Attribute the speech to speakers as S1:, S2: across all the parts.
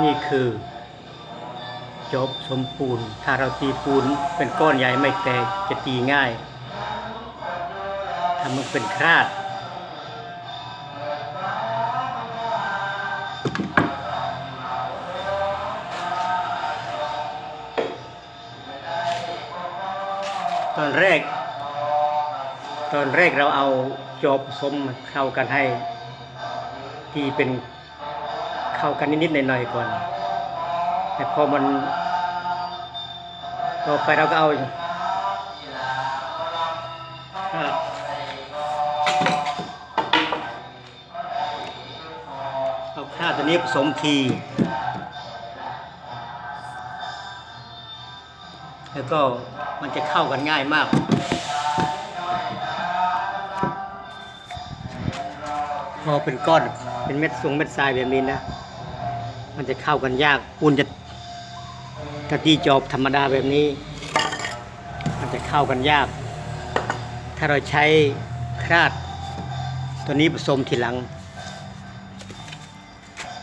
S1: นี่คือจบสมปูนถ้าเราตีปูนเป็นก้อนใหญ่ไม่แตกจะตีง่าย ถ้ามันเป็นคราด ตอนแรก ตอนแรกเราเอาจอบสมเข้ากันให้ ที่เป็น เข้ากันนิดๆหน่อยๆก่อน แต่พอมันต่อไปเราก็เอาอ่าเอาข้าวตัวนี้ผสมทีแล้วก็มันจะเข้ากันง่ายมาก พอเป็นก้อน เป็นเม็ดทรงเม็ดทรายแบบนี้นะ มันจะเข้ากันยากปูนจะกะตีจอบธรรมดาแบบนี้ มันจะเข้ากันยาก ถ้าเราใช้คราด ตัวนี้ผสมทีหลัง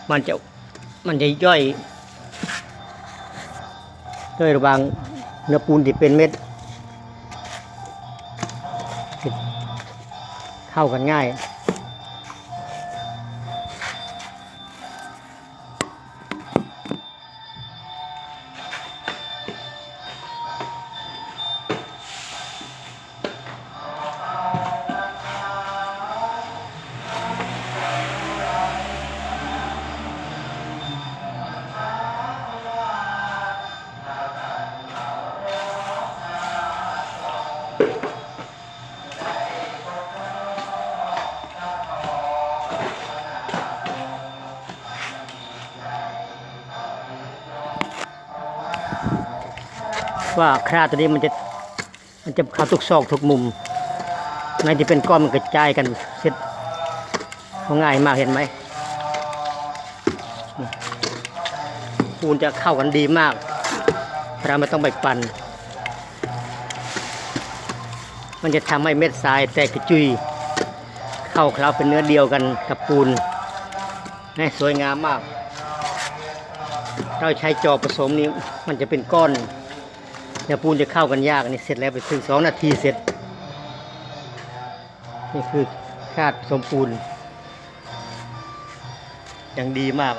S1: มันจะมันจะย่อยย่อยระวางเนื้อปูนที่เป็นเม็ด เข้ากันง่าย ว่าคราตัวนี้มันจะมันจะเข้าทุกซอกทุกมุมในที่เป็นก้อนมันกระจายกันเสร็จง่ายมากเห็นไหมปูนจะเข้ากันดีมากเราไม่ต้องไปปั่นมันจะทำให้เม็ดทรายแตกกระจุย เข้าเคล้าเป็นเนื้อเดียวกันกับปูนนี่สวยงามมาก เราใช้จอบผสมนี้มันจะเป็นก้อนเดี๋ยวปูนจะเข้ากันยากนี่เสร็จแล้วไปถึงสองนาทีเสร็จ นี่คือคาดผสมปูนอย่างดีมาก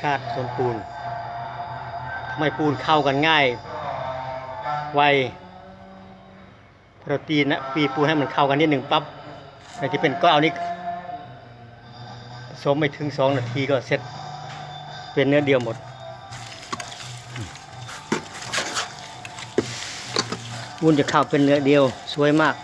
S1: คาดผสมปูนทำไมปูนเข้ากันง่าย ไวพอเรตีนนะปีปูนให้มันเข้ากันนิดหนึ่งปั๊บแต่ที่เป็นก็เอานี้ สมไม่ถึงสองนาทีก็เสร็จเป็นเนื้อเดียวหมดวุ้นจะเข้าเป็นเนื้อเดียวสวยมาก